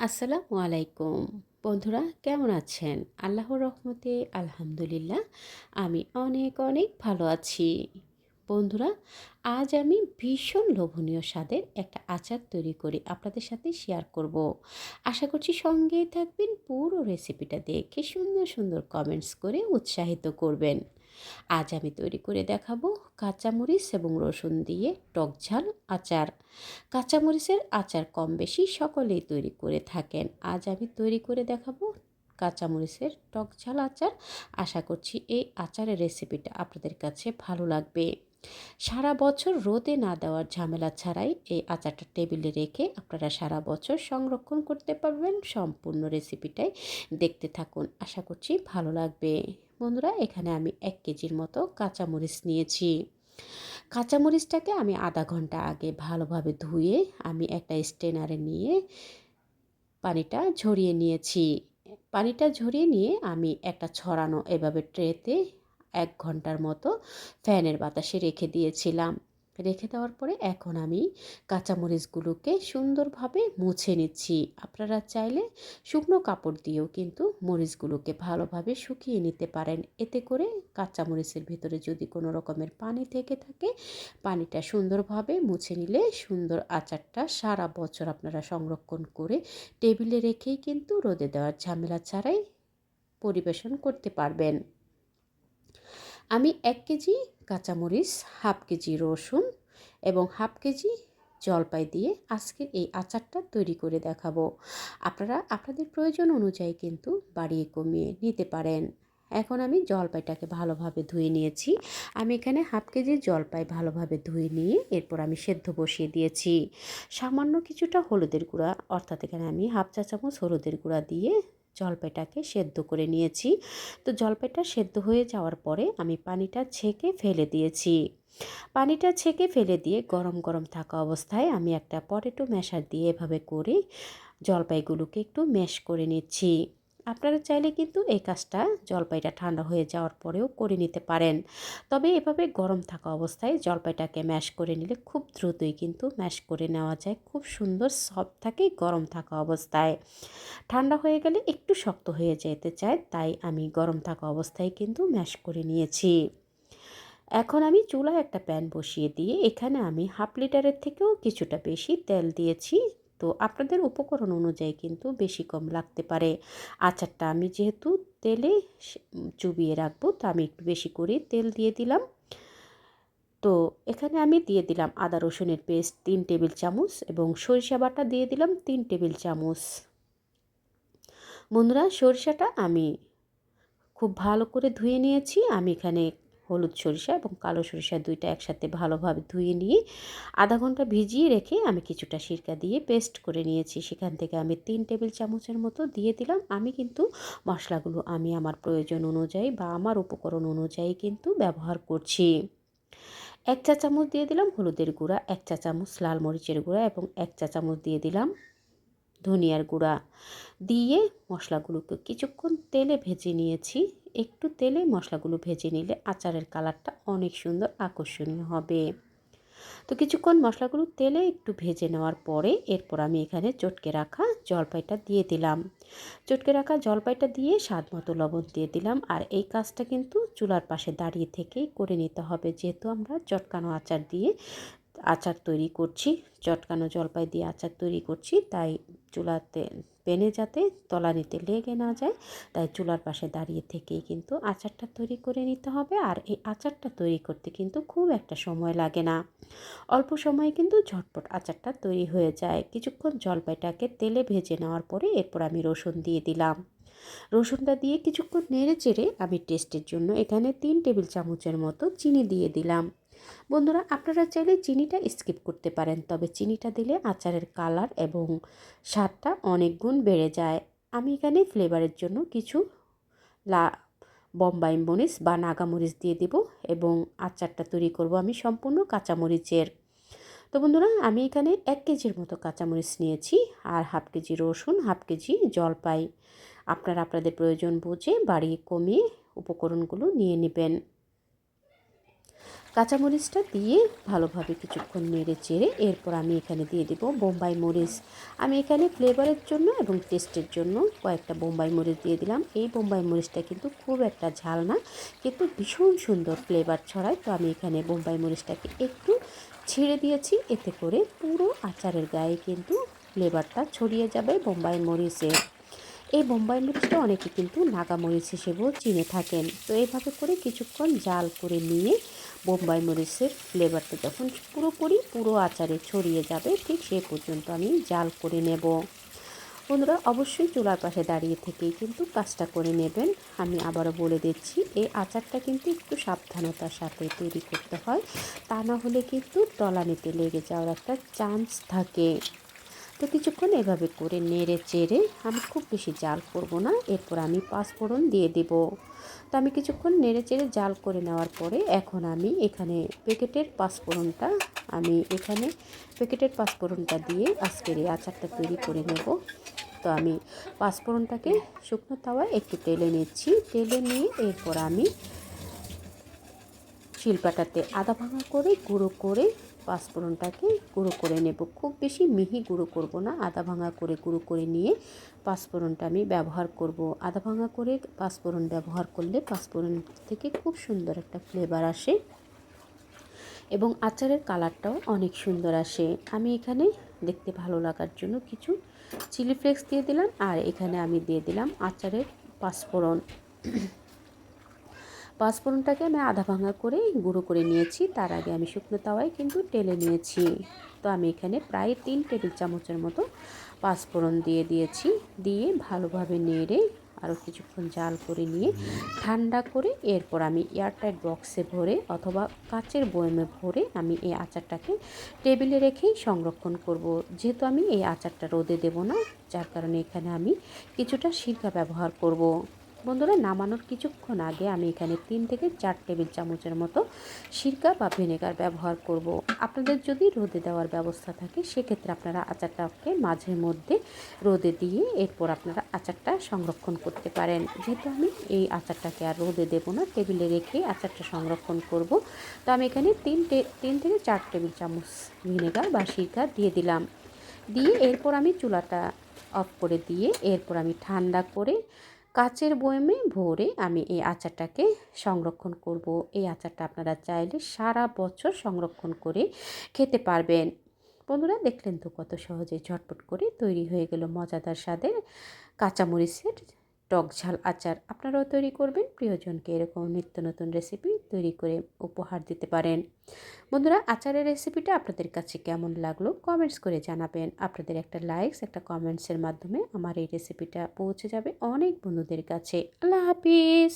আসসালামু আলাইকুম। বন্ধুরা, কেমন আছেন? আল্লাহর রহমতে আলহামদুলিল্লাহ, আমি অনেক অনেক ভালো আছি। বন্ধুরা, আজ আমি ভীষণ লোভনীয় স্বাদের একটা আচার তৈরি করে আপনাদের সাথে শেয়ার করব। আশা করছি সঙ্গেই থাকবেন পুরো রেসিপিটা দেখে সুন্দর সুন্দর কমেন্টস করে উৎসাহিত করবেন। আজ আমি তৈরি করে দেখাবো কাঁচামরিচ এবং রসুন দিয়ে টক ঝাল আচার। কাঁচামরিচের আচার কম বেশি সকলেই তৈরি করে থাকেন। আজ আমি তৈরি করে দেখাবো কাঁচামরিচের টক ঝাল আচার। আশা করছি এই আচারের রেসিপিটা আপনাদের কাছে ভালো লাগবে। সারা বছর রোদে না দেওয়ার ঝামেলা ছাড়াই এই আচারটা টেবিলে রেখে আপনারা সারা বছর সংরক্ষণ করতে পারবেন। সম্পূর্ণ রেসিপিটাই দেখতে থাকুন। আশা করছি ভালো লাগবে। বন্ধুরা, এখানে আমি এক কেজির মতো কাঁচামরিচ নিয়েছি। কাঁচামরিচটাকে আমি আধা ঘণ্টা আগে ভালোভাবে ধুয়ে আমি একটা স্টেনারে নিয়ে পানিটা ঝরিয়ে নিয়েছি। পানিটা ঝরিয়ে নিয়ে আমি একটা ছড়ানো এভাবে ট্রেতে এক ঘণ্টার মতো ফ্যানের বাতাসে রেখে দিয়েছিলাম। রেখে দেওয়ার পরে এখন আমি কাঁচামরিচগুলোকে সুন্দরভাবে মুছে নিচ্ছি। আপনারা চাইলে শুকনো কাপড় দিয়েও কিন্তু মরিচগুলোকে ভালোভাবে শুকিয়ে নিতে পারেন। এতে করে কাঁচামরিচের ভিতরে যদি কোনো রকমের পানি থেকে থাকে, পানিটা সুন্দরভাবে মুছে নিলে সুন্দর আচারটা সারা বছর আপনারা সংরক্ষণ করে টেবিলে রেখেই কিন্তু রোদে দেওয়ার ঝামেলা ছাড়াই পরিবেশন করতে পারবেন। আমি এক কেজি কাঁচামরিচ, হাফ কেজি রসুন এবং হাফ কেজি জলপাই দিয়ে আজকের এই আচারটা তৈরি করে দেখাবো। আপনারা আপনাদের প্রয়োজন অনুযায়ী কিন্তু বাড়িয়ে কমিয়ে নিতে পারেন। এখন আমি জলপাইটাকে ভালোভাবে ধুয়ে নিয়েছি। আমি এখানে হাফ কেজি জলপাই ভালোভাবে ধুয়ে নিয়ে এরপর আমি সেদ্ধ বসিয়ে দিয়েছি। সামান্য কিছুটা হলুদের গুঁড়া, অর্থাৎ এখানে আমি হাফ চা চামচ হলুদের গুঁড়া দিয়ে জলপাইটাকে সেদ্ধ করে নিয়েছি। তো জলপাইটা সেদ্ধ হয়ে যাওয়ার পরে আমি পানিটা ছেঁকে ফেলে দিয়েছি। পানিটা ছেঁকে ফেলে দিয়ে গরম গরম থাকা অবস্থায় আমি একটা পটেটো ম্যাশার দিয়ে এভাবে করে জলপাইগুলোকে একটু ম্যাশ করে নিচ্ছি। আপনারা চাইলে কিন্তু এই কাজটা জলপাইটা ঠান্ডা হয়ে যাওয়ার পরেও করে নিতে পারেন। তবে এভাবে গরম থাকা অবস্থায় জলপাইটাকে ম্যাশ করে নিলে খুব দ্রুতই কিন্তু ম্যাশ করে নেওয়া যায়। খুব সুন্দর, সফট থাকে গরম থাকা অবস্থায়। ঠান্ডা হয়ে গেলে একটু শক্ত হয়ে যেতে চায়, তাই আমি গরম থাকা অবস্থায় কিন্তু ম্যাশ করে নিয়েছি। এখন আমি চুলায় একটা প্যান বসিয়ে দিয়ে এখানে আমি হাফ লিটারের থেকেও কিছুটা বেশি তেল দিয়েছি। তো আপনাদের উপকরণ অনুযায়ী কিন্তু বেশি কম লাগতে পারে। আচারটা আমি যেহেতু তেলে চুবিয়ে রাখব, তো আমি একটু বেশি করে তেল দিয়ে দিলাম। তো এখানে আমি দিয়ে দিলাম আদা রসুনের পেস্ট তিন টেবিল চামচ এবং সরিষা বাটা দিয়ে দিলাম তিন টেবিল চামচ। বন্ধুরা, সরিষাটা আমি খুব ভালো করে ধুয়ে নিয়েছি। আমি এখানে হলুদ সরিষা এবং কালো সরিষা দুইটা একসাথে ভালোভাবে ধুয়ে নিয়ে আধা ঘণ্টা ভিজিয়ে রেখে আমি কিছুটা সিরকা দিয়ে পেস্ট করে নিয়েছি। সেখান থেকে আমি তিন টেবিল চামচের মতো দিয়ে দিলাম। আমি কিন্তু মশলাগুলো আমি আমার প্রয়োজন অনুযায়ী বা আমার উপকরণ অনুযায়ী কিন্তু ব্যবহার করছি। এক চা চামচ দিয়ে দিলাম হলুদের গুঁড়া, এক চা চামচ লাল মরিচের গুঁড়া এবং এক চা চামচ দিয়ে দিলাম ধনিয়ার গুঁড়া। দিয়ে মশলাগুলোকে কিছুক্ষণ তেলে ভেজে নিয়েছি। একটু তেলে মশলাগুলো ভেজে নিলে আচারের কালারটা অনেক সুন্দর আকর্ষণীয় হবে। তো কিছুক্ষণ মশলাগুলো তেলে একটু ভেজে নেওয়ার পরে এরপর আমি এখানে চটকে রাখা জলপাইটা দিয়ে দিলাম। চটকে রাখা জলপাইটা দিয়ে স্বাদ মতো লবণ দিয়ে দিলাম আর এই কাজটা কিন্তু চুলার পাশে দাঁড়িয়ে থেকেই করে নিতে হবে। যেহেতু আমরা চটকানো আচার দিয়ে আচার তৈরি করছি, চটকানো জলপাই দিয়ে আচার তৈরি করছি, তাই চুলাতে পেনে যাতে তলানিতে লেগে না যায়। তাই চুলার পাশে দাঁড়িয়ে থেকেই কিন্তু আচারটা তৈরি করে নিতে হবে। আর এই আচারটা তৈরি করতে কিন্তু খুব একটা সময় লাগে না। অল্প সময়ে কিন্তু ঝটপট আচারটা তৈরি হয়ে যায়। কিছুক্ষণ জলপাইটাকে তেলে ভেজে নেওয়ার পরে এরপর আমি রসুন দিয়ে দিলাম। রসুনটা দিয়ে কিছুক্ষণ নেড়ে চেড়ে আমি টেস্টের জন্য এখানে তিন টেবিল চামচের মতো চিনি দিয়ে দিলাম। বন্ধুরা, আপনারা চাইলে চিনিটা স্কিপ করতে পারেন, তবে চিনিটা দিলে আচারের কালার এবং স্বাদটা অনেক গুণ বেড়ে যায়। আমি এখানে ফ্লেভারের জন্য কিছু লা বম্বাই মরিচ বা নাগামরিচ দিয়ে দেব এবং আচারটা তৈরি করব আমি সম্পূর্ণ কাঁচামরিচের। তো বন্ধুরা, আমি এখানে এক কেজির মতো কাঁচামরিচ নিয়েছি আর হাফ কেজি রসুন, হাফ কেজি জলপাই। আপনারা আপনাদের প্রয়োজন বুঝে বাড়িয়ে কমিয়ে উপকরণগুলো নিয়ে নেবেন। কাঁচামরিচটা দিয়ে ভালোভাবে কিছুক্ষণ নেড়ে চেড়ে এরপর আমি এখানে দিয়ে দেবো বোম্বাই মরিচ। আমি এখানে ফ্লেভারের জন্য এবং টেস্টের জন্য কয়েকটা বোম্বাই মরিচ দিয়ে দিলাম। এই বোম্বাই মরিচটা কিন্তু খুব একটা ঝাল না, কিন্তু ভীষণ সুন্দর ফ্লেভার ছড়ায়। তো আমি এখানে বোম্বাই মরিচটাকে একটু ছেড়ে দিয়েছি, এতে করে পুরো আচারের গায়ে কিন্তু ফ্লেভারটা ছড়িয়ে যাবে বোম্বাই মরিচের। এই বোম্বাই মরিচটা অনেকে কিন্তু নাগা মরিচ হিসেবেও চিনে থাকেন। তো এইভাবে করে কিছুক্ষণ জাল করে নিয়ে বোম্বাই মরিচের ফ্লেভারটা যখন পুরোপুরি পুরো আচারে ছড়িয়ে যাবে, ঠিক সে পর্যন্ত আমি জাল করে নেব। বন্ধুরা, অবশ্যই চুলার পাশে দাঁড়িয়ে থেকেই কিন্তু কাজটা করে নেবেন। আমি আবারও বলে দিচ্ছি, এই আচারটা কিন্তু একটু সাবধানতার সাথে তৈরি করতে হয়। তা না হলে কিন্তু তলানিতে লেগে যাওয়ার একটা চান্স থাকে। তো কিছুক্ষণ এভাবে করে নেড়ে চেড়ে আমি খুব বেশি জাল করব না। এরপর আমি পাঁচফোড়ন দিয়ে দেব। তো আমি কিছুক্ষণ নেড়ে চেড়ে জাল করে নেওয়ার পরে এখন আমি এখানে প্যাকেটের পাঁচফোড়নটা আমি এখানে প্যাকেটের পাঁচফোড়নটা দিয়ে আজকের এই আচারটা তৈরি করে নেব। তো আমি পাঁচফোড়নটাকে শুকনো তাওয়ায় একটু তেলে নিচ্ছি। তেলে নিয়ে এরপর আমি শিলপাটাতে আদা ভাঙা করে, গুঁড়ো করে পাঁচফোড়নটাকে গুঁড়ো করে নেব। খুব বেশি মিহি গুঁড়ো করব না আদা ভাঙা করে গুঁড়ো করে নিয়ে পাঁচফোড়নটা আমি ব্যবহার করব। আদা ভাঙা করে পাঁচফোড়ন ব্যবহার করলে পাঁচফোড়ন থেকে খুব সুন্দর একটা ফ্লেভার আসে এবং আচারের কালারটাও অনেক সুন্দর আসে। আমি এখানে দেখতে ভালো লাগার জন্য কিছু চিলি ফ্লেক্স দিয়ে দিলাম আর এখানে আমি দিয়ে দিলাম আচারের পাঁচফোড়ন পাঁচফোড়নটাকে আমি আধা ভাঙা করে গুঁড়ো করে নিয়েছি। তার আগে আমি শুকনো তাওয়ায় কিন্তু টেলে নিয়েছি। তো আমি এখানে প্রায় তিন টেবিল চামচের মতো পাঁচফোড়ন দিয়ে দিয়েছি। দিয়ে ভালোভাবে নেড়ে আরও কিছুক্ষণ জাল করে নিয়ে ঠান্ডা করে এরপর আমি এয়ারটাইট বক্সে ভরে অথবা কাচের বয়মে ভরে আমি এই আচারটাকে টেবিলে রেখেই সংরক্ষণ করব। যেহেতু আমি এই আচারটা রোদে দেব না, যার কারণে এখানে আমি কিছুটা সিরকা ব্যবহার করব। বন্ধুরা, নামানোর কিছুক্ষণ আগে আমি এখানে তিন থেকে চার টেবিল চামচের মতো সিরকা বা ভিনেগার ব্যবহার করব। আপনাদের যদি রোদে দেওয়ার ব্যবস্থা থাকে, সেক্ষেত্রে আপনারা আচারটাকে মাঝে মধ্যে রোদে দিয়ে এরপর আপনারা আচারটা সংরক্ষণ করতে পারেন। যেহেতু আমি এই আচারটাকে আর রোদে দেব না, টেবিলে রেখে আচারটা সংরক্ষণ করব। তো আমি এখানে তিন তিন থেকে চার টেবিল চামচ ভিনেগার বা সিরকা দিয়ে দিলাম। দিয়ে এরপর আমি চুলাটা অফ করে দিয়ে এরপর আমি ঠান্ডা করে কাচের বয়মে ভরে আমি এই আচারটাকে সংরক্ষণ করব। এই আচারটা আপনারা চাইলে সারা বছর সংরক্ষণ করে খেতে পারবেন। বন্ধুরা, দেখলেন তো কত সহজে ঝটপট করে তৈরি হয়ে গেল মজাদার স্বাদের কাঁচামরিচের টক ঝাল আচার আপনারাও তৈরি করবেন, প্রিয়জনকে এরকম নিত্য নতুন রেসিপি তৈরি করে উপহার দিতে পারেন। বন্ধুরা, আচারের রেসিপিটা আপনাদের কাছে কেমন লাগল কমেন্টস করে জানাবেন। আপনাদের একটা লাইকস একটা কমেন্টসের মাধ্যমে আমার এই রেসিপিটা পৌঁছে যাবে অনেক বন্ধুদের কাছে। আল্লাহ হাফিজ!